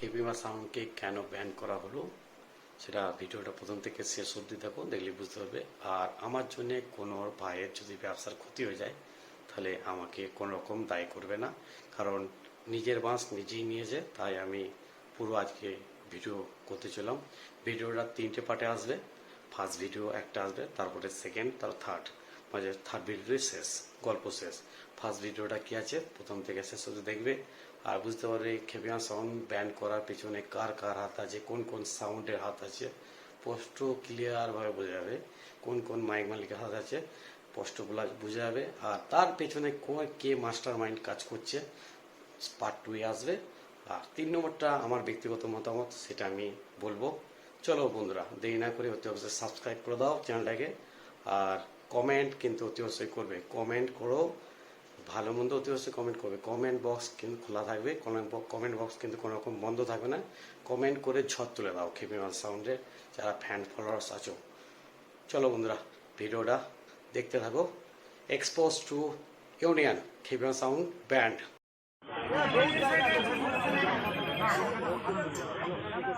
কেপিমা সাউন্ডকে কেন ব্যান করা হলো, সেটা ভিডিওটা প্রথম থেকে শেষ অবধি দেখো দেখলে বুঝতে পারবে। আর আমার জন্য কোনো ভাইয়ের যদি ব্যবসার ক্ষতি হয়ে যায়, তাহলে আমাকে কোনো রকম দায়ী করবে না। কারণ নিজের বাঁশ নিজেই নিয়েছে তাই আমি পুরো আজকে ভিডিও করতে চলাম ভিডিওটা তিনটে পার্টে আসবে। ফার্স্ট ভিডিও একটা আসবে, তারপরে সেকেন্ড তার থার্ড মানে থার্ড ভিডিওই শেষ, গল্প শেষ। ফার্স্ট ভিডিওটা কি আছে, প্রথম থেকে শেষ অবধি দেখবে। আর বুঝতে পারবে খেপিয়া সাউন্ড ব্যান করার পেছনে কার কার হাত আছে, কোন কোন সাউন্ডের হাত আছে, স্পষ্ট ক্লিয়ারভাবে বোঝা যাবে কোন কোন মাইক মালিকের হাত আছে স্পষ্টগুলো বোঝা যাবে। আর তার পেছনে কে মাস্টার মাইন্ড কাজ করছে পার্ট টুয়ে আসবে। আর তিন নম্বরটা আমার ব্যক্তিগত মতামত, সেটা আমি বলব। চলো বন্ধুরা, দেরি না করে অতি অবশ্যই সাবস্ক্রাইব করে দাও চ্যানেলটাকে। আর কমেন্ট কিন্তু অতি অবশ্যই করবে। কমেন্ট করো ভালো মন্দ অতি অবশ্যই কমেন্ট করবে। কমেন্ট বক্স কিন্তু খোলা থাকবে। কমেন্ট বক্স কিন্তু কোনো রকম বন্ধ থাকবে না। কমেন্ট করে ঝড় তুলে দাও খেপিমাল সাউন্ডের যারা ফ্যান ফলোয়ার্স আছো। চলো বন্ধুরা, ভিডিওটা দেখতে থাকো। এক্সপোজ টু ইউনিয়ন খেপিমাল সাউন্ড ব্যান্ড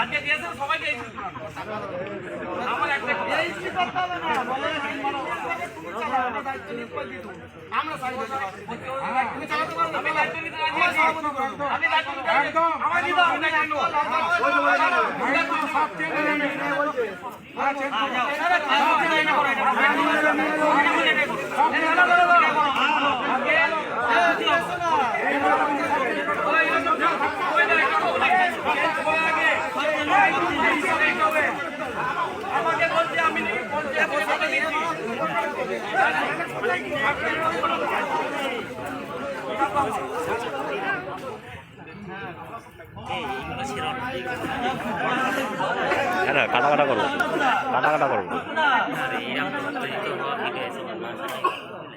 আজকে দিয়েছে সবাইকে এই আমার একটা এই স্মৃতি করতে হবে না বলে আমরা দায়িত্ব নিয়ে করে আমরা সাইড তুমি চালাতে পারো আমি দায়িত্ব নিতে রাজি আছি। আমি দায়িত্ব নিতে রাজি আমার দিদা আমি দায়িত্ব। সব চেঞ্জ আমাকে বলছে আমি বলছে পয়সাটা দিচ্ছি হ্যাঁ কাটা কাটা করব কাটা কাটা করব আর এইরকম উত্তেজিত হওয়া ভিডিও এসে মানুষ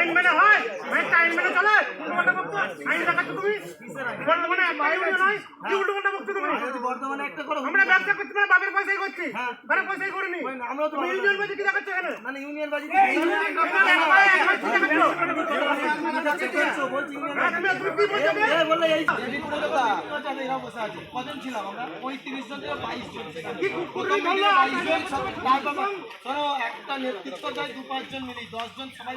আইন মেনে হয় মাইকটা আইন মেনে চলে আইন দেখাচ্ছ তুমি বর্তমানে বাইরে নয় কি উল্টোপাল্টা বকছো তুমি বর্তমানে একটা করো আমরা ব্যবসা করছি না বাপের পয়সাই করছি ঘরে পয়সাই করিনি আমরাও তো ইউনিয়ন বাজি কি দেখাচ্ছ এখানে মানে ইউনিয়ন বাজি আমরা একটা নেতৃত্ব দেয় দু পাঁচজন মিলি দশ সবাই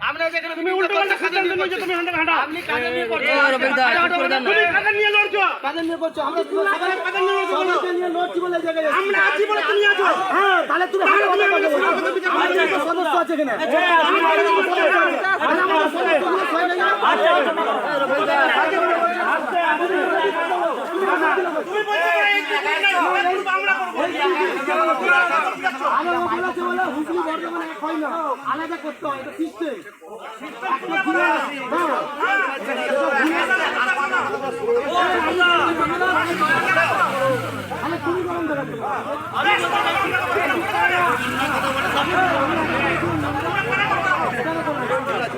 আমরা যেখানে তুমি উল্টো পাল্টা সিদ্ধান্ত নিয়েছো তুমি হাঁটা হাঁটা আপনি কাজে নিয়ে করছ তুমি কাকে নিয়ে লড়ছো কাজে নিয়ে করছ আমরা কাকে নিয়ে লড়ছো নিয়ে লড়ছি বলে জায়গায় আমরা আছি বলে তুমি আছো হ্যাঁ তাহলে তুমি তুমি কথা বলো। একটা সদস্য আছে এখানে তুমি বলছো আমরা আলাদা করতে হয় এটা সিস্টেম আমি এখানে বসুন তোমরা কথা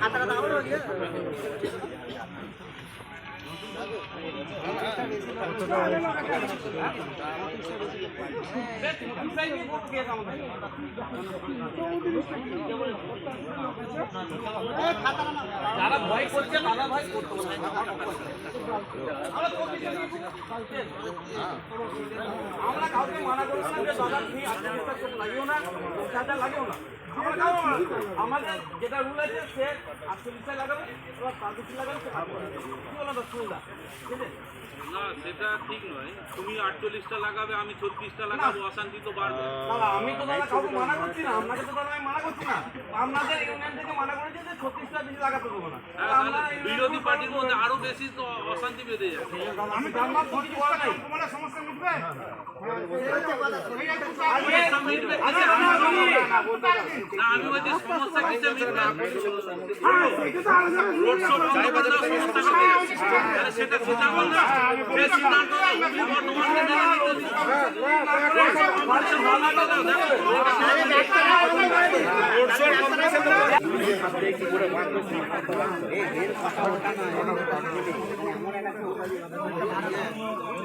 কেন গেছো। যারা ভয় করছে তারা ভয় করতে আমরা কাউকে মানা করব না যে দাদা তুমি আত্মবিশ্বাস চোখ লাগিও না চাটা লাগিও না। আমাদের যেটা রুল আছে, সে আত্মবিশ্বাস লাগাবে, এবার বেশি লাগাবে সে するんだ。না সেটা ঠিক নয়। তুমি আটচল্লিশটা লাগাবে আমি ছত্রিশটা লাগাবো অশান্তি তো বাড়বে। আমি তো দাদা কাউকে মানা করছি না আপনাকে তো দাদা আমি মানা করছি না। আপনাদের ইউনিয়ন থেকে মানা করেছে যে ছত্রিশটা বেশি লাগাতে দেবো না। হ্যাঁ, বিরোধী পার্টির মধ্যে আরও বেশি তো অশান্তি বেঁধে যাবে আমি সমস্যা মিটবে আচ্ছা, আমরা না আমি বলছি সমস্যা কিসে মিটবে? হ্যাঁ এটা তো রোড শো বন্ধ করে দাও, সমস্যা মিটবে তাহলে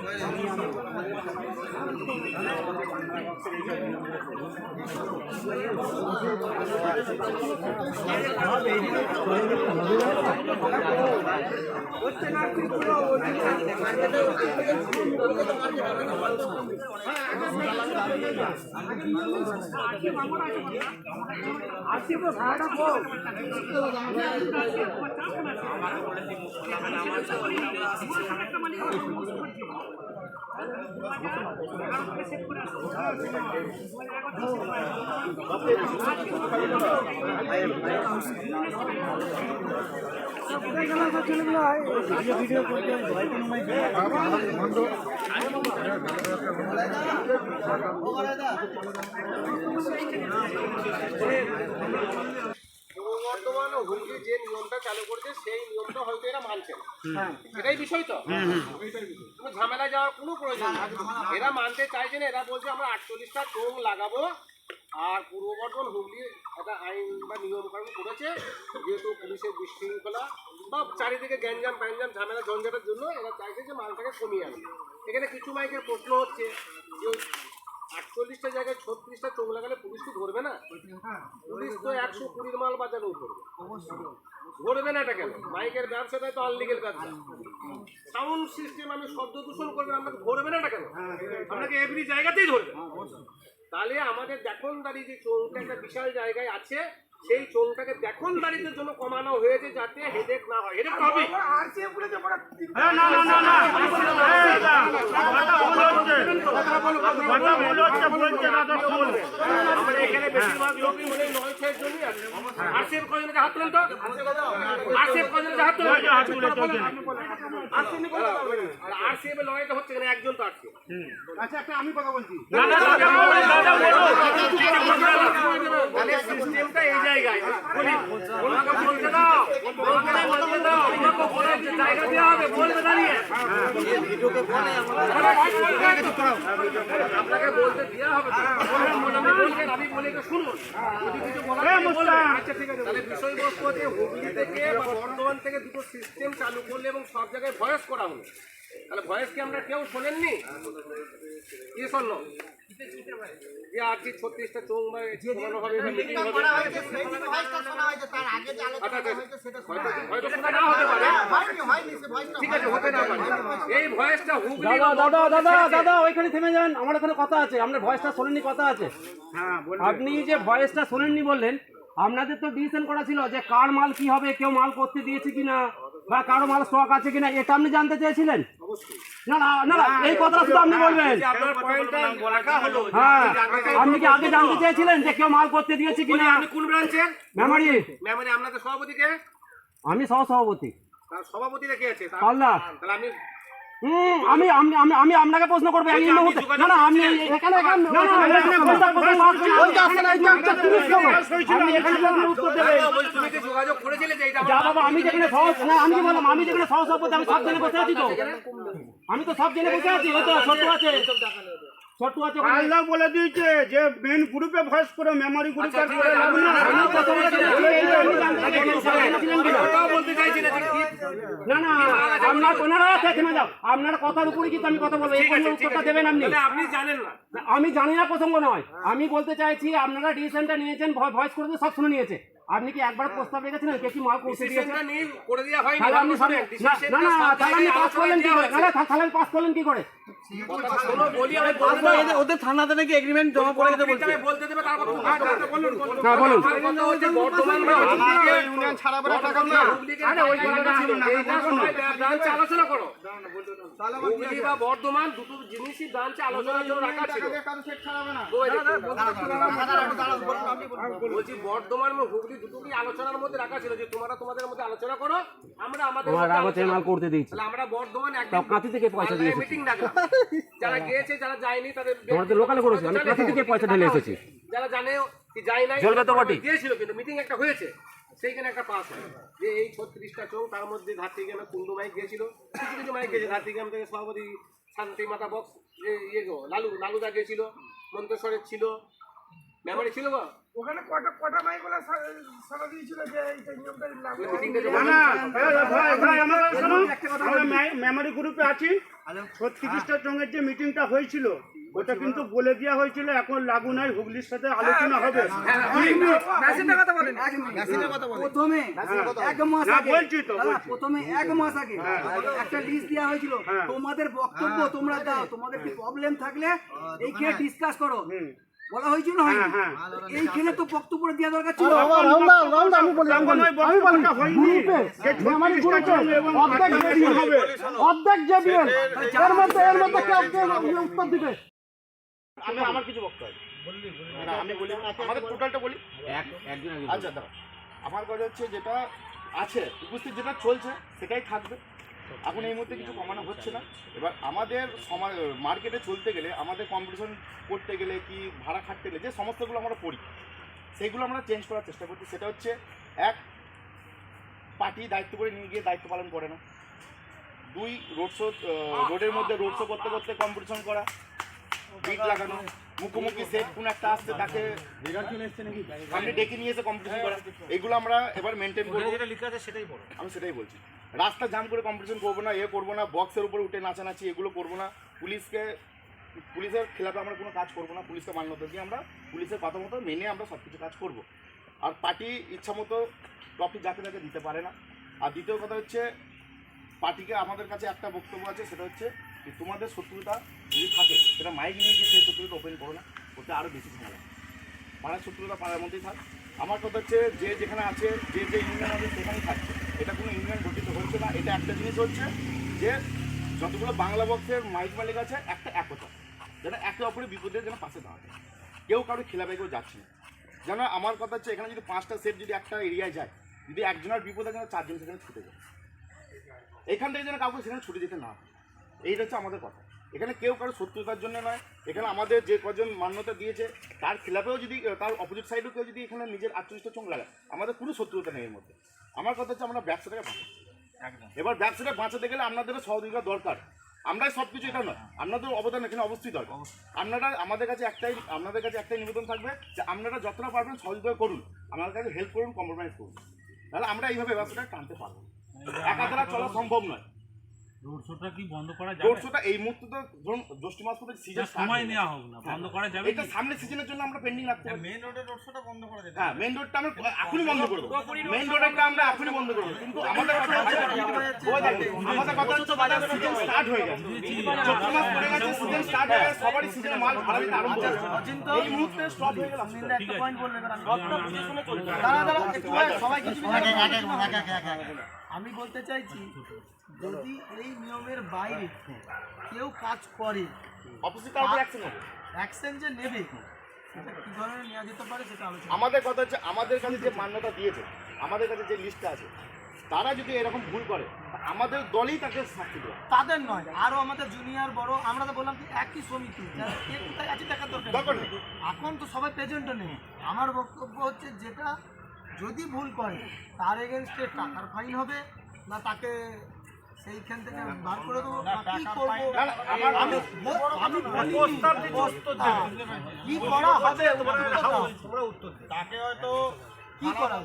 সেটা সোজা বন্ধ সে সিদ্ধান্ত তুমি বর্তমানে মেনে নিতে দিও। পূর্ব বর্ধমান যে নিয়মটা চালু করেছে সেই নিয়মটা হয়তো এরা মানছে না। এটাই বিষয় তো। কোনো ঝামেলা যাওয়ার কোনো প্রয়োজন নেই এরা মানতে চাইছে না এরা বলছে আমরা আটচল্লিশটা টোং লাগাবো আর পূর্ব বর্ধমান হুগলি একটা আইন বা নিয়ম কানুন করেছে যেহেতু পুলিশের বিশৃঙ্খলা বা চারিদিকে গ্যাঞ্জাম প্যাঞ্জাম ঝামেলা ঝঞ্ঝাটের জন্য এরা চাইছে যে মালটাকে কমিয়ে আনবে এখানে কিছু মাইকের প্রশ্ন হচ্ছে যে আটচল্লিশটা জায়গায় ছত্রিশটা চোখ লাগালে পুলিশ কি ধরবে না? পুলিশ তো একশো কুড়ির মাল বাজারেও ধরবে। ধরবে না এটা কেন? মাইকের ব্যবসাটাই তো আনলিগেল ব্যবসা। সাউন্ড সিস্টেম আমি শব্দ দূষণ করবে আপনাকে ধরবে না এটা কেন? আপনাকে এভরি জায়গাতেই ধরবে। তাহলে আমাদের দাঁড়িয়ে যে চোংটা একটা বিশাল জায়গায় আছে সেই জন্য কমানো হয়েছে যাতে হেডেক না হয় হেডেক হবে না না না না কথা ভুল হচ্ছে কথা ভুল হচ্ছে বলছে না তো ভুল আমাদের এখানে বেশিরভাগ লোকই মনে নয় ছয়ের জন্যই আছে আরসিএফ কয়জনকে হাত তোলেন তো কয়জনকে হাত তোলেন হাত তুলে চলছে না। আর আরসিএফ এর লড়াইটা হচ্ছে কেন একজন তো আটকে আচ্ছা একটা আমি কথা বলছি মানে সিস্টেমটা এই ওনাকে বলতে দেওয়া হবে শুনুন। আচ্ছা ঠিক আছে বিষয়বস্তু হুগলি থেকে বা বর্ধমান থেকে দুটো সিস্টেম চালু করলে এবং সব জায়গায় ভয়েস করা হলো। তাহলে ভয়েস কি আমরা কেউ শোনেননি? কি শুনলো? যে আজকে ছত্রিশটা চোখ বা কমানো হবে। বা meeting হবে। হয়তো হয়তো না হতে পারে। ঠিক আছে হতে না পারে। এই ভয়েসটা হুগলি দাদা দাদা দাদা দাদা ওইখানে থেমে যান আমার এখানে কথা আছে আপনার ভয়েসটা শোনেননি কথা আছে। আপনি যে ভয়েসটা শোনেননি বললেন আপনাদের তো ডিসিশন করা ছিল যে কার মাল কি হবে কেউ মাল করতে দিয়েছে কি না বা কারও মাল স্টক আছে কিনা এটা আপনি জানতে চেয়েছিলেন? না না না এই কথাটা শুধু আপনি বলবেন। হ্যাঁ আপনি কি আগে জানতে চেয়েছিলেন যে কেউ মাল করতে দিয়েছে কিনা? আপনি কোন ব্রাঞ্চের মেমারি। মেমোরি আপনাদের সভাপতিকে আমি সহ সভাপতি আছে? তাহলে আমি আমি আমি আমি আপনাকে প্রশ্ন করব এই মুহূর্তে না না আমি এখানে এখানে না না এখানে প্রশ্ন করতে মার্ক ওই যে আসলে এই একটা পুলিশ খবর আপনি এখানে প্রশ্নের উত্তর দেবেন তুমি কি যোগাযোগ করেছিলে যে এটা যা বাবা আমি যেখানে সহ না আমি কি বললাম আমি যেখানে সহজ আমি সব জেনে বসে আছি তো আমি তো সব জেনে বসে আছি ওই তো ছোট্টু আছে। আল্লাহ বলে দিয়েছে যে মেন গ্রুপে ভয়েস করে মেমোরি গ্রুপে না না না আপনার ওনারা আছে থেমে যাও আপনার কথার উপরে কিন্তু আমি কথা বলব এই উত্তরটা দেবেন আপনি আপনি জানেন না না, আমি জানি না প্রসঙ্গ নয় আমি বলতে চাইছি আপনারা ডিসিশনটা নিয়েছেন ভয়েস করে সব শুনে নিয়েছে আপনি কি একবার প্রস্তাব রেখেছিলেন কে কি মাল করতে দিয়েছে করে দেওয়া হয়নি তাহলে আপনি শোনেন, না না না তাহলে আপনি পাস করলেন কি করে দেওয়া না না, তাহলে পাস করলেন কি করে কথা শোনো, বলি আমি বলব। ওদের থানাতে নাকি এগ্রিমেন্ট জমা করে দিতে বলছে বলতে দেবে তারপর কথা বলুন, বলুন। হ্যাঁ বলুন আমার কথা হচ্ছে বর্তমান ইউনিয়ন ছাড়া বেড়া টাকা না আরে ওই কথাটা ছিল না এইটা আলোচনা করো হুগলি বা বর্ধমান দুটো জিনিসই ব্রাঞ্চে আলোচনার জন্য রাখা ছিল বলছি বর্ধমান এবং হুগলি দুটোকেই আলোচনার মধ্যে রাখা ছিল যে তোমরা তোমাদের মধ্যে আলোচনা করো আমরা আমাদের আমার মধ্যে মাল করতে দিয়েছি। তাহলে আমরা বর্ধমান তাও কাঁথি থেকে পয়সা দিয়ে মিটিং ডাকলাম। যারা গিয়েছে যারা যায়নি তাদের তোমরা তো লোকালে করেছ আমি কাঁথি থেকে পয়সা ঢেলে এসেছি? যারা জানে কি যায় নাই জ্বলবে তো বটেই। দিয়েছিল কিন্তু মিটিং একটা হয়েছে। সেইখানে একটা পাস হয়। যে এই ছত্রিশটা চোখ তার মধ্যে ধারতি গ্রামে কুন্ডু মাইক গিয়েছিল। কিছু কিছু মাইক গিয়েছে। ধারতি গ্রাম থেকে সভাপতি শান্তি মাতা বক্স যে ইয়ে লালু লালুদা গিয়েছিল মন্তেশ্বরের ছিল। মেমোরি ছিল গো? ওখানে কটা কটা মাইক বলে সারা দিয়েছিল যে এই নিয়মটা না না ভাই ভাই আমার শোনো। আমরা মেমোরি গ্রুপে আছি। ছত্রিশটা চঙ্গের যে মিটিংটা হয়েছিল ওটা কিন্তু বলে দেওয়া হয়েছিল এখন লাগু নাই হুগলির সাথে আলোচনা হবে। মেশিনের কথা বলেন প্রথমে এক মাস আগে বলছি তো প্রথমে এক মাস আগে একটা লিস্ট দেওয়া হয়েছিল তোমাদের বক্তব্য তোমরা দাও তোমাদের কি প্রবলেম থাকলে এইখানে ডিসকাস করো। বলা হয়েছিল? হ্যাঁ, এইখানে তো বক্তব্য দেওয়া দরকার ছিল আমি বলি আমি বলি অর্ধেক এর মধ্যে এর মধ্যে কেউ উত্তর দিবে আমি আমার কিছু বক্তব্য। আমি বলি আমাদের টোটালটা বলি আচ্ছা আমার কথা হচ্ছে যেটা আছে উপস্থিত যেটা চলছে সেটাই থাকবে এখন এই মুহূর্তে কিছু কমানো হচ্ছে না। এবার আমাদের সমাজ মার্কেটে চলতে গেলে আমাদের কম্পিটিশন করতে গেলে কি ভাড়া খাটতে গেলে যে সমস্যাগুলো আমরা পড়ি সেইগুলো আমরা চেঞ্জ করার চেষ্টা করছি। সেটা হচ্ছে এক পার্টি দায়িত্ব করে নিয়ে গিয়ে দায়িত্ব পালন করে না। দুই রোড শো রোডের মধ্যে রোড শো করতে করতে কম্পিটিশন করা বিট লাগানো মুখোমুখি সেট কোন একটা আসছে তাকে সামনে ডেকে নিয়ে এসে কম্পিটিশন করা এগুলো আমরা এবার মেনটেন করব। যেটা লিখা আছে সেটাই বলো। আমি সেটাই বলছি। রাস্তা জাম করে কম্পিটিশন করব না, এ করব না বক্সের উপরে উঠে নাচানাচি, এগুলো করব না। পুলিশকে, পুলিশের খেলাপে আমরা কোনো কাজ করব না, পুলিশকে মান্যতা দিয়ে আমরা পুলিশের কথা মতো মেনে আমরা সব কিছু কাজ করব। আর পার্টি ইচ্ছা মতো টপিক যাকে যাকে দিতে পারে না। আর দ্বিতীয় কথা হচ্ছে, পার্টিকে আমাদের কাছে একটা বক্তব্য আছে, সেটা হচ্ছে যে তোমাদের শত্রুতা যদি থাকে, সেটা মাইক নিয়ে গিয়ে সেই শত্রুতা ওপেন করো না, ওতে আরও বেশি ঝামেলা পাড়ার শত্রুতা পাড়ার মধ্যেই থাক। আমার কথা হচ্ছে, যে যেখানে আছে, যে যে ইউনিয়ন আছে, সেখানেই থাকছে এটা কোনো ইউনিয়ন হচ্ছে না এটা একটা জিনিস হচ্ছে যে যতগুলো বাংলা বক্সের মাইক মালিক আছে, একটা একতা। যেন একে অপরের বিপদের যেন পাশে দাঁড়াতে কেউ কারও খেলাপে কেউ যাচ্ছে না। যেন আমার কথা হচ্ছে, এখানে যদি পাঁচটা সেট যদি একটা এরিয়ায় যায়, যদি একজনের বিপদে যেন চারজন সেখানে ছুটে যায়। এখান থেকে যেন কাউকে সেখানে ছুটে যেতে না। এইটা হচ্ছে আমাদের কথা। এখানে কেউ কারও শত্রুতার জন্য নয়। এখানে আমাদের যে কজন মান্যতা দিয়েছে, তার খেলাপেও যদি তার অপোজিট সাইডেও কেউ যদি এখানে নিজের আত্মনিষ্ঠ চোখ লাগায়, আমাদের কোনো শত্রুতা নেই এর মধ্যে। আমার কথা হচ্ছে, আমরা ব্যবসাটাকে বাঁচাচ্ছি এবার ব্যবসাটা বাঁচাতে গেলে আপনাদেরও সহযোগিতা দরকার। আমরাই সব কিছু এটা নয় আপনাদের অবদান এখানে অবশ্যই। দরকার আপনারা আমাদের কাছে একটাই আপনাদের কাছে একটাই নিবেদন থাকবে যে আপনারা যতটা পারবেন সহযোগিতা করুন। আমাদের কাছে হেল্প করুন কম্প্রোমাইজ করুন। তাহলে আমরা এইভাবে ব্যবসাটা টানতে পারব একা দ্বারা চলা সম্ভব নয়। রোড শোটা কি বন্ধ করা যাবে? রোড শোটা এই মুহূর্তে তো ধরুন জ্যৈষ্ঠ মাস পর্যন্ত সিজন সময় নেওয়া হোক না বন্ধ করা যাবে এটা সামনে সিজনের জন্য আমরা পেন্ডিং রাখতে পারি। মেন রোডে রোড শোটা বন্ধ করা যাবে হ্যাঁ মেইন রোডটা আমরা এখনই বন্ধ করব। মেইন রোডটা আমরা এখনই বন্ধ করব। কিন্তু আমাদের কথা হচ্ছে আমাদের কথা হচ্ছে বাজার সিজন স্টার্ট হয়ে গেছে। চৈত্র মাস পড়ে গেছে সিজন স্টার্ট হয়ে গেছে সবারই সিজনে মাল আরম্ভ হয়ে গেছে এই মুহূর্তে স্টপ হয়ে গেল ঠিক আছে। দাঁড়া দাঁড়া একটু সবাই কিছু আমি বলতে চাইছি যদি এই নিয়মের বাইরে কেউ কাজ করে অ্যাকশন যে নেবে সেটা কি ধরনের নেওয়া যেতে পারে সেটা আলোচনা। আমাদের কথা হচ্ছে আমাদের কাছে যে মান্যতা দিয়েছে আমাদের কাছে যে লিস্টটা আছে তারা যদি এরকম ভুল করে আমাদের দলই তাকে শাস্তি দেবে। তাদের নয় আরও আমাদের জুনিয়র বড় আমরা তো বললাম কি একই সমিতি কে কোথায় আছে দেখার দরকার নেই। এখন তো সবাই প্রেজেন্টও নেই। আমার বক্তব্য হচ্ছে যেটা যদি ভুল করে তার এগেনস্টে টাকার ফাইন হবে না তাকে সেইখান থেকে বার করে দেবো। কি করব? আমি আমি কি করা হবে? তোমরা উত্তর দিও। তাকে হয়তো কি করা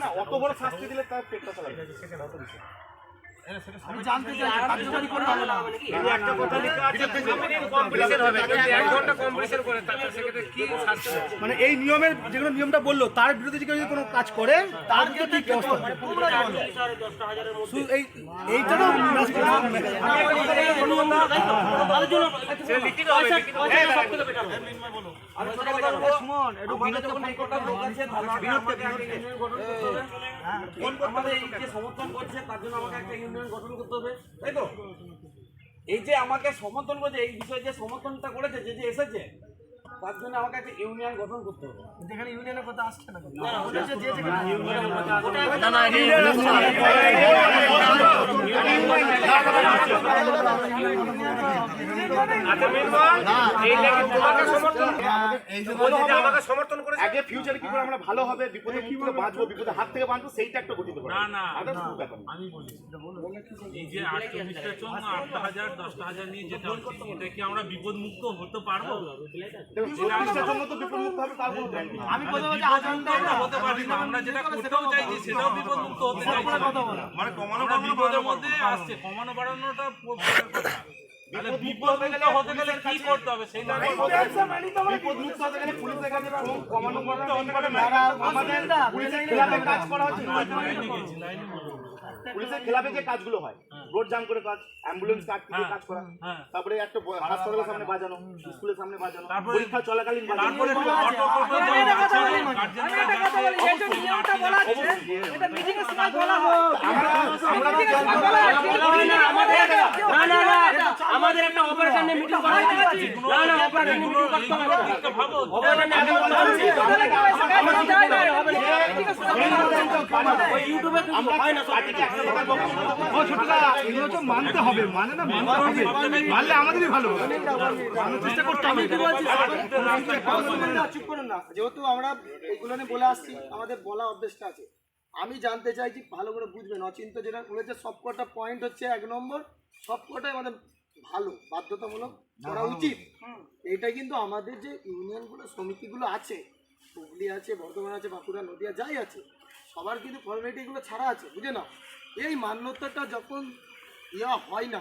না অত বড় শাস্তি দিলে তার পেটটা চালাবে আমি জানতে চাই কার্যকারী করে হবে না মানে এই নিয়মের যেগুলো নিয়মটা বলল তার বিরুদ্ধে যে কেউ যদি কোনো কাজ করে তার বিরুদ্ধে কি ব্যবস্থা হবে? শুধু এই এইটা তো? আমাদের এই যে সমর্থন করছে তার জন্য আমাকে একটা গঠন করতে হবে, তাই তো? এই যে আমাকে সমর্থন করছে, এই বিষয়ে যে সমর্থনটা করেছে, যে যে এসেছে তার জন্য আমাকে একটা ইউনিয়ন গঠন করতে হবে যেখানে ইউনিয়নের কথা আসছে না ওটা যে যে আগে ফিউচারে কি করে আমরা ভালো হবে বিপদে কি করে বাঁচবো বিপদে হাত থেকে বাঁচবো সেইটা একটা গঠিত না, না, আমি বলি এই যে আটচল্লিশটা চোখ আটটা হাজার দশটা হাজার নিয়ে যেটা এটা কি আমরা বিপদ মুক্ত হতে পারব আমি কথা বলছি আচরণটা আমরা হতে পারি না। আমরা যেটা করতেও চাইছি সেটাও বিপদ হতে চাইছি। মানে কমানো বিপদের মধ্যে আসছে। কমানো বাড়ানোটা বিপদ মুক্ত হতে গেলে কি করতে হবে? সেটা বিপদ মুক্ত হতে গেলে পুলিশের কাছে কমানো করতে হতে পারে না। আমাদের কাজ করা হচ্ছে বলব। পুলিশের খেলাপে যে কাজগুলো হয় রোড জাম করে কাজ অ্যাম্বুলেন্স কাজ থেকে কাজ করা হ্যাঁ। তারপরে একটা হাসপাতালের সামনে বাজানো স্কুলের সামনে বাজানো পরীক্ষা চলাকালীন বাজানো। তারপরে আমাদের একটা অপারেশন মিটিং করা না না অপারেশন মিটিং করতে হবে। ভাবো ইউটিউবে হয়। না। এগুলো তো মানতে হবে মানে না মানতে হবে মানলে আমাদেরই ভালো চেষ্টা করতে হবে চুপ করুন না যেহেতু আমরা এইগুলো নিয়ে বলে আসছি, আমাদের বলা অভ্যেসটা আছে। আমি জানতে চাইছি ভালো করে বুঝবেন। অচিন্ত যেটা বলেছে, সবকটা পয়েন্ট হচ্ছে এক নম্বর, সবকটাই আমাদের ভালো, বাধ্যতামূলক করা উচিত। এটা কিন্তু আমাদের যে ইউনিয়নগুলো সমিতিগুলো আছে, হুগলি আছে, বর্ধমান আছে, বাঁকুড়া, নদিয়া, যাই আছে, সবার কিন্তু ফর্মালিটিগুলো ছাড়া আছে, বুঝে নাও। এই মান্যতাটা যখন ইয়া হয় না,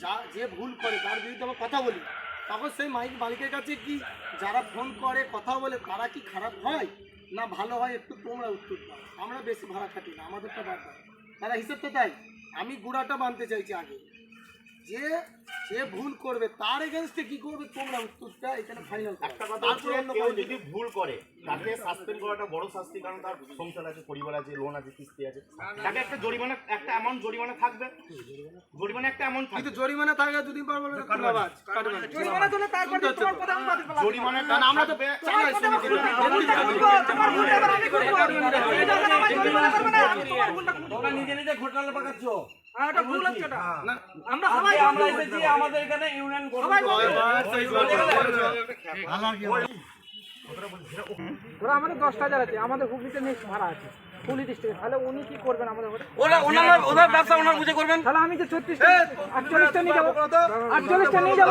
যা, যে ভুল করে, তার বিরুদ্ধে আমরা কথা বলি। তখন সেই মাইক মালিকের কাছে কি যারা ফোন করে, কথা বলে, তারা কি খারাপ হয়? না ভালো হয়, একটু তোমরা উত্তর দাও। আমরা বেশি ভাড়া খাটি না, আমাদেরটা বাদ দাও। তারা হিসেবটা তাই আমি গুড়াটা বানতে চাইছি আগে। যে যে ভুল করবে তার এগেনস্টে কি করবে তোমরা উত্তরটা এখানে ফাইনাল একটা কথা হচ্ছে কেউ যদি ভুল করে তাকে সাসপেন্ড করাটা বড় শাস্তি কারণ তার সংসার আছে পরিবার আছে লোন আছে কিস্তি আছে তাকে একটা জরিমানা একটা অ্যামাউন্ট জরিমানা থাকবে জরিমানা একটা অ্যামাউন্ট কিন্তু জরিমানা থাকে দুদিন পর বলবে কাটবাজ জরিমানা তুলে তারপরে তোমার আমি বাদ দিলাম জরিমানা কারণ আমরা তো চালাই তোমরা নিজে নিজে ঘোটালা পাকাচ্ছ আমরা সবাই আমরা এসেছি আমাদের এখানে ইউনিয়ন গঠন ওরা আমাদের দশটা হাজার আছে আমাদের হুগলিতে নেক্সট ভাড়া আছে। হুগলি ডিস্ট্রিক্টে তাহলে উনি কি করবেন আমাদের ওরা ওনার ওনার ব্যবসা ওনার বুঝে করবেন। তাহলে আমি যে ছত্রিশটা আটচল্লিশটা নিয়ে যাব। আটচল্লিশটা নিয়ে যাব।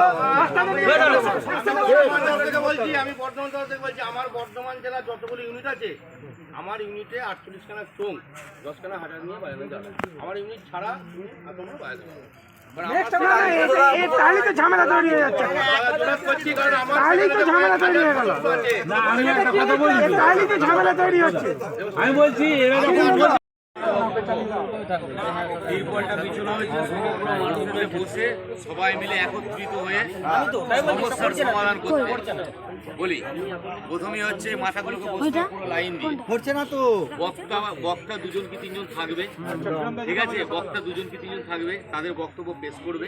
আমি বর্ধমান থেকে বলছি আমার বর্ধমান জেলা যতগুলো ইউনিট আছে আমার ইউনিটে আটচল্লিশ খানা স্টোন দশ খানা হাজার নিয়ে বাজানো যাবে। আমার ইউনিট ছাড়া আর তোমরা বাজাতে পারবে তাহলে তো ঝামেলা তৈরি হয়ে যাচ্ছে। করছি কারণ আমার তাহলেই তো ঝামেলা তৈরি হয়ে গেল। তাহলেই তো ঝামেলা তৈরি হচ্ছে। আমি বলছি এরা যখন তিরপলটা বিছানো হয়েছে সমগ্র মানুষ মিলে বসে সবাই মিলে একত্রিত হয়ে সমস্যার সমাধান করতে বলি প্রথমেই হচ্ছে মাথাগুলোকে লাইন দিয়ে। হচ্ছে না তো। বক্তা বক্তা দুজন কি তিনজন থাকবে? ঠিক আছে? বক্তা দুজন কি তিনজন থাকবে? তাদের বক্তব্য পেশ করবে।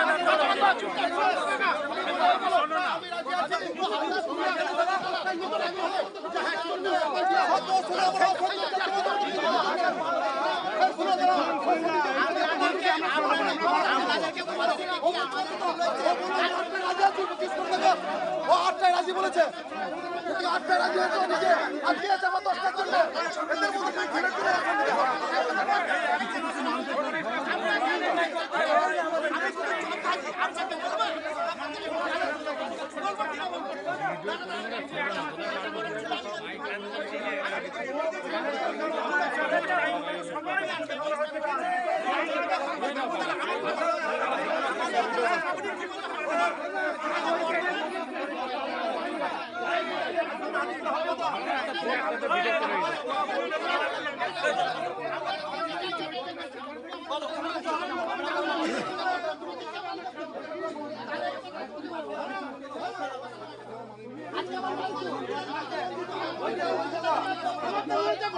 ও আটটায় রাজি বলেছে আটটায় রাজি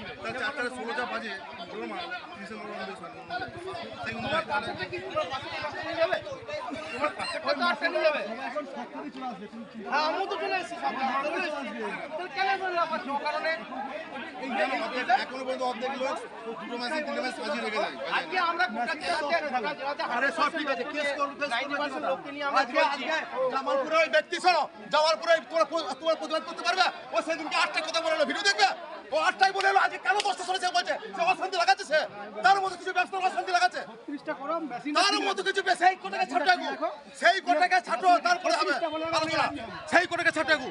অবশ্যই বাজবে চারটা ষোলোটা বাজে বলো মা তিরিশে আমিও তো চলে এসেছি সব চলে এসেছি তাহলে কেন বললাম পাচ্ছি? ও কারণে এখনও পর্যন্ত অর্ধেক লোক দুটো ম্যাচে তিনটে ম্যাচ বাজিয়ে রেখে দেয় আজকে আমরা গোটা জেলাতে গোটা জেলাতে আরে সব ঠিক আছে কেস করুন কেস করুন লোককে নিয়ে আমরা চলছি জামালপুরে ওই ব্যক্তি শোনো যাওয়ার পরে তোমরা তোমার প্রতিবাদ করতে পারবে? ও সেদিনকে আটটা কথা বলে ভিডিও দেখবে? ও আটটাই বলে এলো আজকে কেন দশটা শুনেছে বলছে? সে অশান্তি লাগাচ্ছে সে। তার মধ্যে কিছু ব্যবস্থা অশান্তি লাগাচ্ছে। তার মধ্যে কিছু সেই কোটাকে ছাটাগু সেই কোটাকে ছাটো তারপরে হবে। সেই কোটাকে ছাটাগু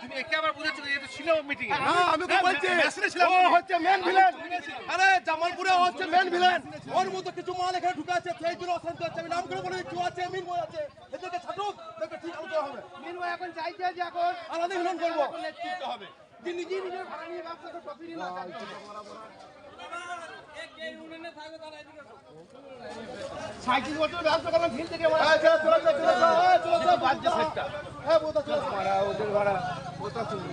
তুমি একে আবার বুঝেছ এটা ছিল মিটিং হ্যাঁ আমি তো বলছি। ও হচ্ছে মেন ভিলেন আরে জামালপুরে হচ্ছে মেন ভিলেন ওর মধ্যে কিছু মাল এখানে ঢুকে আছে সেই জন্য অশান্তি হচ্ছে। আমি নাম করে বলে দিচ্ছি আছে মিন বই আছে। এদেরকে ছাটুক দেখবে ঠিক আলোচনা হবে। মিনু এখন চাইছে যে এখন আলাদা মিলন করব। হবে। যে নিজে নিজের ভাড়া নিয়ে ব্যবসা করে ট্রফি না সাঁত্রিশ বছর ব্যবসা করলাম ফিল থেকে চলো চলো চলো চলো চলো চলো বাজছে সেটটা। হ্যাঁ বোতা চলো। ভাড়া ওদের ভাড়া। চলবে